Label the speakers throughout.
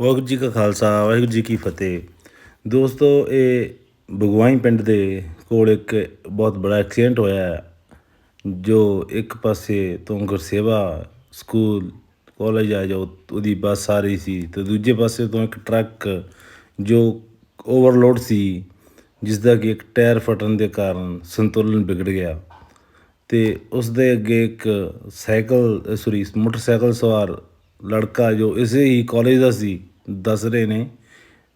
Speaker 1: ਵਾਹਿਗੁਰੂ ਜੀ ਕਾ ਖਾਲਸਾ, ਵਾਹਿਗੁਰੂ ਜੀ ਕੀ ਫਤਿਹ। ਦੋਸਤੋ, ਇਹ ਬਗਵਾਈ ਪਿੰਡ ਦੇ ਕੋਲ ਇੱਕ ਬਹੁਤ ਬੜਾ ਐਕਸੀਡੈਂਟ ਹੋਇਆ ਜੋ ਇੱਕ ਪਾਸੇ ਤੋਂ ਗੁਰਸੇਵਾ ਸਕੂਲ ਕਾਲਜ ਆ ਜੋ ਉਹਦੀ ਬੱਸ ਆ ਰਹੀ ਸੀ ਤੇ ਦੂਜੇ ਪਾਸੇ ਤੋਂ ਇੱਕ ਟਰੱਕ ਜੋ ਓਵਰਲੋਡ ਸੀ ਜਿਸ ਦਾ ਕਿ ਇੱਕ ਟਾਇਰ ਫਟਣ ਦੇ ਕਾਰਨ ਸੰਤੁਲਨ ਵਿਗੜ ਗਿਆ। ਤੇ ਉਸ ਦੇ ਅੱਗੇ ਇੱਕ ਸਾਈਕਲ ਸੌਰੀ ਮੋਟਰਸਾਈਕਲ ਸਵਾਰ ਲੜਕਾ ਜੋ ਇਸੇ ਹੀ ਕਾਲਜ ਦਾ ਸੀ ਦੱਸ ਰਹੇ ਨੇ,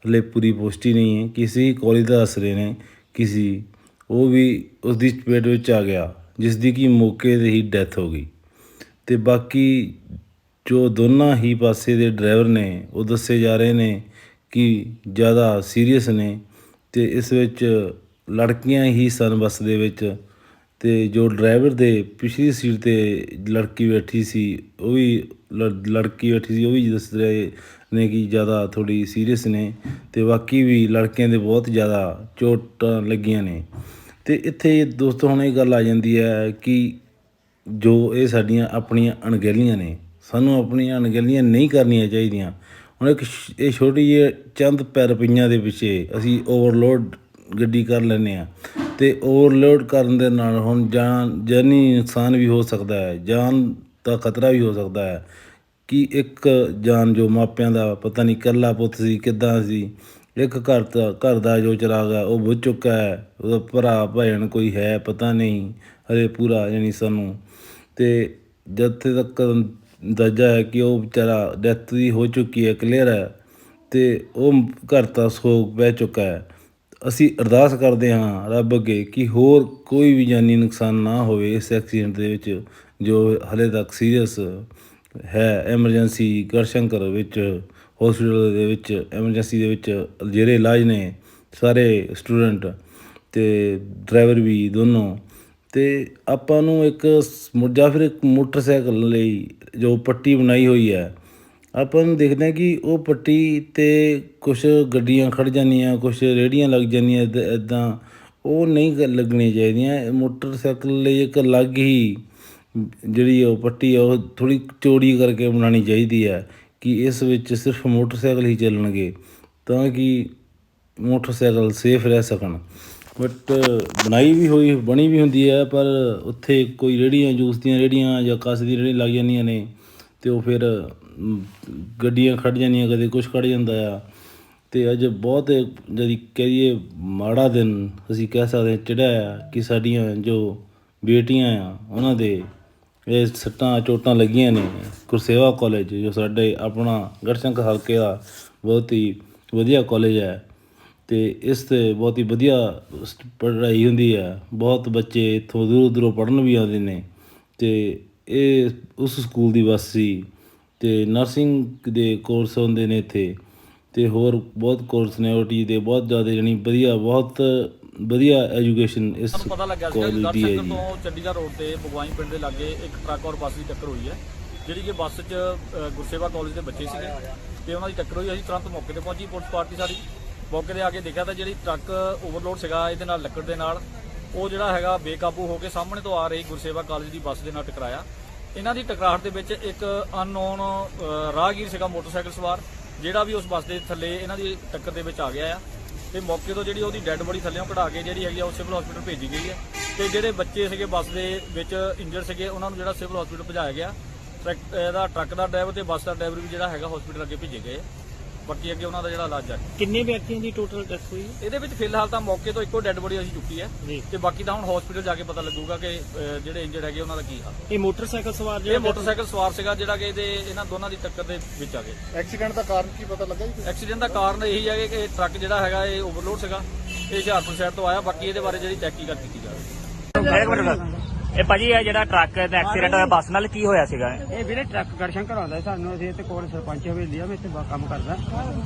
Speaker 1: ਹਲੇ ਪੂਰੀ ਪੁਸ਼ਟੀ ਨਹੀਂ ਹੈ, ਕਿਸੇ ਹੀ ਕਾਲਜ ਦਾ ਦੱਸ ਰਹੇ ਨੇ, ਕਿਸੇ ਉਹ ਵੀ ਉਸ ਦੀ ਚਪੇਟ ਵਿੱਚ ਆ ਗਿਆ ਜਿਸ ਦੀ ਕਿ ਮੌਕੇ 'ਤੇ ਹੀ ਡੈਥ ਹੋ ਗਈ। ਤੇ ਬਾਕੀ ਜੋ ਦੋਨਾਂ ਹੀ ਪਾਸੇ ਦੇ ਡਰਾਈਵਰ ਨੇ, ਉਹ ਦੱਸੇ ਜਾ ਰਹੇ ਨੇ ਕਿ ਜ਼ਿਆਦਾ ਸੀਰੀਅਸ ਨੇ ਤੇ ਇਸ ਵਿੱਚ ਲੜਕੀਆਂ ਹੀ ਸਨ ਬੱਸ ਦੇ ਵਿੱਚ। ਅਤੇ ਜੋ ਡਰਾਈਵਰ ਦੇ ਪਿਛਲੀ ਸੀਟ ਤੇ ਲੜਕੀ ਬੈਠੀ ਸੀ, ਉਹ ਵੀ ਲੜ- ਲੜਕੀ ਬੈਠੀ ਸੀ, ਉਹ ਵੀ ਦੱਸ ਰਹੇ ਨੇ ਕਿ ਜ਼ਿਆਦਾ ਥੋੜ੍ਹੀ ਸੀਰੀਅਸ ਨੇ ਅਤੇ ਬਾਕੀ ਵੀ ਲੜਕਿਆਂ ਦੇ ਬਹੁਤ ਜ਼ਿਆਦਾ ਚੋਟਾਂ ਲੱਗੀਆਂ ਨੇ। ਅਤੇ ਇੱਥੇ ਦੋਸਤੋ ਹੁਣ ਇਹ ਗੱਲ ਆ ਜਾਂਦੀ ਹੈ ਕਿ ਜੋ ਇਹ ਸਾਡੀਆਂ ਆਪਣੀਆਂ ਅਣਗਹਿਲੀਆਂ ਨੇ, ਸਾਨੂੰ ਆਪਣੀਆਂ ਅਣਗਹਿਲੀਆਂ ਨਹੀਂ ਕਰਨੀਆਂ ਚਾਹੀਦੀਆਂ। ਹੁਣ ਇੱਕ ਇਹ ਛੋਟੀ ਜਿਹੀ ਚੰਦ ਪੈਰ ਪਈਆਂ ਦੇ ਪਿੱਛੇ ਅਸੀਂ ਓਵਰਲੋਡ ਗੱਡੀ ਕਰ ਲੈਂਦੇ ਆ ਤੇ ਓਵਰਲੋਡ ਕਰਨ ਦੇ ਨਾਲ ਹੁਣ ਜਾਨ ਜਾਨੀ ਨੁਕਸਾਨ ਵੀ ਹੋ ਸਕਦਾ ਹੈ, ਜਾਨ ਦਾ ਖਤਰਾ ਵੀ ਹੋ ਸਕਦਾ ਹੈ। ਕਿ ਇੱਕ ਜਾਨ ਜੋ ਮਾਪਿਆਂ ਦਾ ਪਤਾ ਨਹੀਂ ਕੱਲਾ ਪੁੱਤ ਸੀ, ਕਿੱਦਾਂ ਸੀ, ਇੱਕ ਘਰ ਦਾ ਘਰ ਦਾ ਜੋ ਚਰਾਗ ਹੈ, ਉਹ ਬੁੱਝ ਚੁੱਕਾ ਹੈ, ਉਹਦਾ ਭਰਾ, ਭੈਣ ਕੋਈ ਹੈ, ਪਤਾ ਨਹੀਂ ਹਰੇ ਪੂਰਾ ਯਾਨੀ ਸਾਨੂੰ। ਤੇ ਜਦ ਤੱਕ ਅੰਦਾਜ਼ਾ ਹੈ ਕਿ ਉਹ ਵਿਚਾਰਾ ਡੈਥ ਦੀ ਹੋ ਚੁੱਕੀ ਹੈ ਕਲੀਅਰ ਹੈ, ਤੇ ਉਹ ਘਰ ਦਾ ਸੋਗ ਬਹਿ ਚੁੱਕਾ ਹੈ। ਅਸੀਂ ਅਰਦਾਸ ਕਰਦੇ ਹਾਂ ਰੱਬ ਅੱਗੇ ਕਿ ਹੋਰ ਕੋਈ ਵੀ ਜਾਨੀ ਨੁਕਸਾਨ ਨਾ ਹੋਵੇ ਇਸ ਐਕਸੀਡੈਂਟ ਦੇ ਵਿੱਚ, ਜੋ ਹਲੇ ਤੱਕ ਸੀਰੀਅਸ ਹੈ ਐਮਰਜੈਂਸੀ ਗੜਸ਼ੰਕਰ ਵਿੱਚ ਹਸਪੀਟਲ ਦੇ ਵਿੱਚ ਐਮਰਜੈਂਸੀ ਦੇ ਵਿੱਚ ਜਿਹੜੇ ਇਲਾਜ ਨੇ ਸਾਰੇ ਸਟੂਡੈਂਟ ਤੇ ਡਰਾਈਵਰ ਵੀ ਦੋਨੋਂ ਤੇ ਆਪਾਂ ਨੂੰ ਇੱਕ ਸ- ਜਾਂ ਫਿਰ ਇੱਕ ਮੋਟਰਸਾਈਕਲ ਲਈ ਜੋ ਪੱਟੀ ਬਣਾਈ ਹੋਈ ਹੈ ਆਪਾਂ ਨੂੰ ਦੇਖਦੇ ਹਾਂ ਕਿ ਉਹ ਪੱਟੀ ਤੇ ਕੁਛ ਗੱਡੀਆਂ ਖੜ੍ਹ ਜਾਂਦੀਆਂ, ਕੁਛ ਰੇਹੜੀਆਂ ਲੱਗ ਜਾਂਦੀਆਂ ਇਦਾਂ ਉਹ ਨਹੀਂ ਲੱਗਣੀਆਂ ਚਾਹੀਦੀਆਂ। ਮੋਟਰਸਾਈਕਲ ਲਈ ਇੱਕ ਅਲੱਗ ਹੀ ਜਿਹੜੀ ਉਹ ਪੱਟੀ ਆ, ਉਹ ਥੋੜ੍ਹੀ ਚੌੜੀ ਕਰਕੇ ਬਣਾਉਣੀ ਚਾਹੀਦੀ ਹੈ ਕਿ ਇਸ ਵਿੱਚ ਸਿਰਫ ਮੋਟਰਸਾਈਕਲ ਹੀ ਚੱਲਣਗੇ ਤਾਂ ਕਿ ਮੋਟਰਸਾਈਕਲ ਸੇਫ ਰਹਿ ਸਕਣ। ਬਟ ਬਣਾਈ ਵੀ ਹੋਈ, ਬਣੀ ਵੀ ਹੁੰਦੀ ਹੈ ਪਰ ਉੱਥੇ ਕੋਈ ਰੇੜੀਆਂ ਜੂਸ ਦੀਆਂ ਰੇੜੀਆਂ ਜਾਂ ਕਸ ਦੀ ਰੇੜੀ ਲੱਗ ਜਾਂਦੀਆਂ ਨੇ ਤੇ ਉਹ ਫਿਰ ਗੱਡੀਆਂ ਖੜ ਜਾਂਦੀਆਂ, ਕਦੇ ਕੁਝ ਖੜ ਜਾਂਦਾ ਆ। ਤੇ ਅੱਜ ਬਹੁਤ ਜਿਹੜੀ ਕਹੀਏ ਮਾੜਾ ਦਿਨ ਅਸੀਂ ਕਹਿ ਸਕਦੇ ਹਾਂ ਚੜਿਆ ਆ ਕਿ ਸਾਡੀਆਂ ਜੋ ਬੇਟੀਆਂ ਆ, ਉਹਨਾਂ ਦੇ ਇਹ ਸੱਟਾਂ ਚੋਟਾਂ ਲੱਗੀਆਂ ਨੇ। ਗੁਰਸੇਵਾ ਕਾਲਜ ਜੋ ਸਾਡੇ ਆਪਣਾ ਗੜਸੰਕ ਹਲਕੇ ਦਾ ਬਹੁਤ ਹੀ ਵਧੀਆ ਕਾਲਜ ਹੈ ਤੇ ਇਸ ਤੇ ਬਹੁਤ ਹੀ ਵਧੀਆ ਪੜ੍ਹਾਈ ਹੁੰਦੀ ਹੈ ਬਹੁਤ ਬੱਚੇ ਇੱਥੋਂ ਦੂਰੋਂ ਦੂਰੋਂ ਪੜ੍ਹਨ ਵੀ ਆਉਂਦੇ ਨੇ। ਤੇ ਇਹ ਉਸ ਸਕੂਲ ਦੀ ਬੱਸ ਸੀ ਤੇ ਨਰਸਿੰਗ ਦੇ ਕੋਰਸ ਹੁੰਦੇ ਨੇ ਇੱਥੇ ਤੇ ਹੋਰ ਬਹੁਤ ਕੋਰਸ ਨੇ ਓਟੀ ਦੇ ਬਹੁਤ ਜ਼ਿਆਦਾ ਜਾਣੀ ਵਧੀਆ ਬਹੁਤ ਵਧੀਆ ਐਜੂਕੇਸ਼ਨ ਇਸ
Speaker 2: ਸਾਨੂੰ ਪਤਾ ਲੱਗਿਆ ਸੀ ਕਿ
Speaker 1: ਕਾਲਜ ਦੀ ਹੈ ਜੀ।
Speaker 2: ਤੋਂ ਚੰਡੀਗੜ੍ਹ ਰੋਡ ਤੇ ਬਗਵਾਈ ਪਿੰਡ ਦੇ ਲਾਗੇ ਇੱਕ ਟਰੱਕ ਔਰ ਬੱਸ ਦੀ ਟੱਕਰ ਹੋਈ ਹੈ ਜਿਹੜੀ ਕਿ ਬੱਸ 'ਚ ਅ, ਗੁਰਸੇਵਾ ਕਾਲਜ ਦੇ ਬੱਚੇ ਸੀਗੇ ਤੇ ਉਹਨਾਂ ਦੀ ਟੱਕਰ ਹੋਈ ਅਸੀਂ ਤੁਰੰਤ ਮੌਕੇ ਤੇ ਪਹੁੰਚੀ ਪੁਲਿਸ ਪਾਰਟੀ ਸਾਡੀ ਮੌਕੇ ਤੇ ਆ ਕੇ ਦੇਖਿਆ ਤਾਂ ਜਿਹੜੀ ਟਰੱਕ ਓਵਰਲੋਡ ਸੀਗਾ ਇਹਦੇ ਨਾਲ ਲੱਕੜ ਦੇ ਨਾਲ ਉਹ ਜਿਹੜਾ ਹੈਗਾ ਬੇਕਾਬੂ ਹੋ ਕੇ ਸਾਹਮਣੇ ਤੋਂ ਆ ਰਹੀ ਗੁਰਸੇਵਾ ਕਾਲਜ ਦੀ ਬੱਸ ਦੇ ਨਾਲ ਟਕਰਾਇਆ। ਇਹਨਾਂ ਦੀ ਟਕਰਾਹਟ ਦੇ ਵਿੱਚ ਇੱਕ ਅਨਨੋਨ ਰਾਹਗੀਰ ਸੀਗਾ ਮੋਟਰਸਾਈਕਲ ਸਵਾਰ, ਜਿਹੜਾ ਵੀ ਉਸ ਬੱਸ ਦੇ ਥੱਲੇ ਇਹਨਾਂ ਦੀ ਟੱਕਰ ਦੇ ਵਿੱਚ ਆ ਗਿਆ ਆ। ਤੇ ਮੌਕੇ ਤੋਂ ਜਿਹੜੀ ਉਹਦੀ ਡੈੱਡ ਬੋਡੀ ਥੱਲੇੋਂ ਕਢਾ ਕੇ ਜਿਹੜੀ ਹੈਗੀ ਆ ਉਹ ਸਿਵਲ ਹਸਪੀਟਲ ਭੇਜੀ ਗਈ ਹੈ ਤੇ ਜਿਹੜੇ ਬੱਚੇ ਸੀਗੇ ਬੱਸ ਦੇ ਵਿੱਚ ਇੰਜਰ ਸੀਗੇ, ਉਹਨਾਂ ਨੂੰ ਜਿਹੜਾ ਸਿਵਲ ਹਸਪੀਟਲ ਭਜਾਇਆ ਗਿਆ। ਟਰੱਕ, ਇਹਦਾ ਟਰੱਕ ਦਾ ਡਰਾਈਵਰ ਤੇ ਬੱਸ ਦਾ ਡਰਾਈਵਰ ਵੀ ਜਿਹੜਾ ਹੈਗਾ ਹਸਪੀਟਲ ਅੱਗੇ ਭੇਜੇ ਗਏ ਬਾਕੀ ਅੱਗੇ ਉਹਨਾਂ ਦਾ ਜਿਹੜਾ ਇਲਾਜ ਜਾਰੀ
Speaker 3: ਕਿੰਨੇ ਵਿਅਕਤੀਆਂ ਦੀ ਟੋਟਲ ਡੈਥ ਹੋਈ?
Speaker 2: ਇਹਦੇ ਵਿੱਚ ਫਿਲਹਾਲ ਤਾਂ ਮੌਕੇ ਤੋਂ ਇੱਕੋ ਡੈੱਡ ਬੋਡੀ ਅਸੀਂ ਚੁੱਕੀ ਹੈ
Speaker 3: ਜੀ।
Speaker 2: ਤੇ ਬਾਕੀ ਤਾਂ ਹੁਣ ਹਸਪੀਟਲ ਜਾ ਕੇ ਪਤਾ ਲੱਗੂਗਾ ਕਿ ਅਹ, ਜਿਹੜੇ ਇੰਜਰਡ ਹੈਗੇ ਉਹਨਾਂ ਦਾ ਕੀ ਹਾਲ।
Speaker 3: ਇਹ ਮੋਟਰਸਾਈਕਲ ਸਵਾਰ
Speaker 2: ਇਹ
Speaker 3: ਜਿਹੜਾ
Speaker 2: ਮੋਟਰਸਾਈਕਲ ਸਵਾਰ ਸੀਗਾ ਜਿਹੜਾ ਕਿ ਇਹਦੇ ਇਹਨਾਂ ਦੋਨਾਂ ਦੀ ਟੱਕਰ ਦੇ ਵਿੱਚ ਆ ਗਏ।
Speaker 4: ਐਕਸੀਡੈਂਟ ਦਾ ਕਾਰਨ ਕੀ ਪਤਾ ਲੱਗਾ ਜੀ
Speaker 2: ਐਕਸੀਡੈਂਟ ਦਾ ਕਾਰਨ ਇਹੀ ਹੈ ਕਿ ਟਰੱਕ ਜਿਹੜਾ ਹੈਗਾ ਇਹ ਓਵਰਲੋਡ ਸੀਗਾ। ਇਹ ਹੁਸ਼ਿਆਰਪੁਰ ਸਾਈਡ ਤੋਂ ਆਇਆ ਬਾਕੀ ਇਹਦੇ ਬਾਰੇ ਜਿਹੜੀ ਤਹਿਕੀਕਤ ਕੀਤੀ ਜਾਵੇ।
Speaker 5: ਇੱਕ ਮਿੰਟ ਇਹ ਭਾਜੀ ਇਹ ਜਿਹੜਾ ਟਰੱਕ ਦਾ ਐਕਸੀਡੈਂਟ ਹੋਇਆ ਬੱਸ ਨਾਲ ਕੀ ਹੋਇਆ ਸੀਗਾ?
Speaker 6: ਇਹ ਵੀਰੇ ਟਰੱਕ ਗੜਸ਼ੰਕਰ ਆਉਂਦਾ ਸੀ ਸਾਨੂੰ ਅਸੀਂ ਇੱਥੇ ਕੋਲ ਸਰਪੰਚ ਹਵੇਲੀ ਆ ਮੈਂ ਇੱਥੇ ਬਾ- ਕੰਮ ਕਰਦਾ।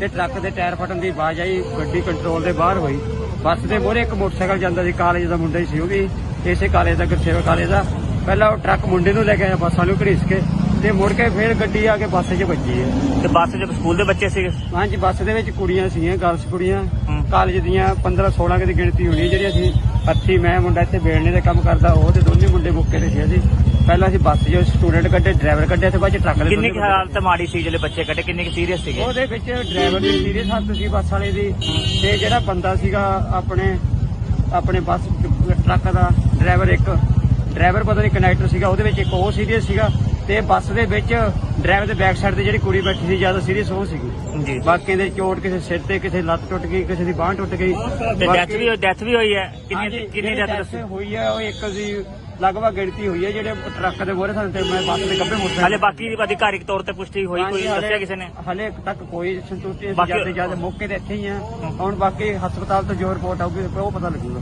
Speaker 6: ਤੇ ਟਰੱਕ ਦੇ ਟਾਇਰ ਫਟਣ ਦੀ ਆਵਾਜ਼ ਆਈ ਗੱਡੀ ਕੰਟਰੋਲ ਦੇ ਬਾਹਰ ਹੋਈ। ਬੱਸ ਦੇ ਮੋਹਰੇ ਇੱਕ ਮੋਟਰਸਾਈਕਲ ਜਾਂਦਾ ਸੀ ਕਾਲਜ ਦਾ ਮੁੰਡਾ ਹੀ ਸੀ ਉਹ ਵੀ ਇਸੇ ਕਾਲਜ ਦਾ ਗੁਰਸੇਵਕ ਕਾਲਜ ਦਾ। ਪਹਿਲਾਂ ਉਹ ਟਰੱਕ ਮੁੰਡੇ ਨੂੰ ਲੈ ਕੇ ਆਇਆ ਬੱਸਾਂ ਨੂੰ ਘੜੀਸ ਕੇ। ਤੇ ਮੁੜ ਕੇ ਫੇਰ ਗੱਡੀ ਆ ਕੇ ਬੱਸ 'ਚ ਵੱਜੀ ਹੈ
Speaker 5: ਤੇ ਬੱਸ 'ਚ ਸਕੂਲ ਦੇ ਬੱਚੇ ਸੀਗੇ?
Speaker 6: ਹਾਂਜੀ ਬੱਸ ਦੇ ਵਿੱਚ ਕੁੜੀਆਂ ਸੀਗੀਆਂ ਗਰਲਸ ਕੁੜੀਆਂ।
Speaker 5: ਹੂੰ।
Speaker 6: ਕਾਲਜ ਦੀਆਂ 15 16 ਦੀ ਗਿਣਤੀ ਹੋਣੀ ਜਿਹੜੀ ਅਸੀਂ ਹੱਥੀ ਮੈਂ ਮੁੰਡਾ ਇੱਥੇ ਬੇੜਨੇ ਦਾ ਕੰਮ ਕਰਦਾ ਉਹ ਤੇ ਦੋਨੇ ਮੁੰਡੇ ਮੁੱਕੇ ਤੇ ਸੀ ਅਸੀਂ। ਪਹਿਲਾਂ ਅਸੀਂ ਬੱਸ 'ਚ ਸਟੂਡੈਂਟ ਕੱਢੇ ਡਰਾਈਵਰ ਕੱਢੇ ਤੇ ਬਾਅਦ 'ਚ ਟਰੱਕ ਦੇ
Speaker 5: ਕਿੰਨੀ ਕੁ
Speaker 6: ਦੋਨੇ
Speaker 5: ਹਾਲਤ ਮਾੜੀ ਸੀ ਜਿਹੜੇ ਬੱਚੇ ਕੱਢੇ? ਕਿੰਨੇ ਕੁ ਸੀਰੀਅਸ ਸੀਗੇ?
Speaker 6: ਉਹਦੇ ਵਿੱਚ ਡਰਾਈਵਰ ਦੀ ਸੀਰੀਅਸ ਹੱਥ ਸੀ ਬੱਸ ਵਾਲੇ ਦੀ। ਤੇ ਜਿਹੜਾ ਬੰਦਾ ਸੀਗਾ ਆਪਣੇ ਆਪਣੇ ਬੱਸ ਟਰੱਕ ਦਾ ਡਰਾਈਵਰ ਇੱਕ ਡਰਾਈਵਰ ਪਤਾ ਨਹੀਂ ਕਨੈਕਟਰ ਸੀਗਾ ਉਹਦੇ ਵਿੱਚ ਇੱਕ ਉਹ ਸੀਰੀਅਸ ਸੀਗਾ। ਤੇ ਬੱਸ ਦੇ ਵਿੱਚ ਡਰਾਈਵਰ ਦੇ ਬੈਕ ਸਾਈਡ ਤੇ ਜਿਹੜੀ ਕੁੜੀ ਬੈਠੀ ਸੀ ਜ਼ਿਆਦਾ ਸੀਰੀਅਸ ਉਹ ਸੀਗੀ।
Speaker 5: ਜੀ।
Speaker 6: ਬਾਕੀ ਦੇ ਚੋਟ ਕਿਸੇ ਸਿਰ ਤੇ ਕਿਸੇ ਲੱਤ ਟੁੱਟ ਗਈ ਕਿਸੇ ਦੀ ਬਾਂਹ ਟੁੱਟ ਗਈ।
Speaker 5: ਤੇ ਡੈਥ ਵੀ ਡੈਥ ਵੀ ਹੋਈ ਹੈ। ਕਿੰਨੀ ਕਿੰਨੀ ਡੈਥ ਦੱਸੀ।
Speaker 6: ਹੋਈ ਹੈ ਉਹ ਇੱਕ ਦੀ ਲਗਭਗ ਗਿਣਤੀ ਹੋਈ ਹੈ ਜਿਹੜੇ ਟਰੱਕ ਦੇ ਮੋਰੇ ਸਾਨੂੰ ਤੇ ਮੈਂ ਬੱਸ ਦੇ ਗੱਭੇ ਮੋਟਰ
Speaker 5: ਹਾਲੇ ਬਾਕੀ ਅਧਿਕਾਰਿਕ ਤੌਰ ਤੇ ਪੁਸ਼ਟੀ ਹੋਈ ਕੋਈ ਦੱਸਿਆ ਕਿਸੇ ਨੇ?
Speaker 6: ਹਲੇ ਤੱਕ ਕੋਈ ਸੰਤੁਸ਼ਟੀ ਜ਼ਿਆਦਾ ਜ਼ਿਆਦਾ ਮੌਕੇ ਤੇ ਇੱਥੇ ਹੀ ਆ। ਹੁਣ ਬਾਕੀ ਹਸਪਤਾਲ ਤੋਂ ਜੋ ਰਿਪੋਰਟ ਆਊਗੀ ਉਹ ਪਤਾ ਲੱਗੂਗਾ।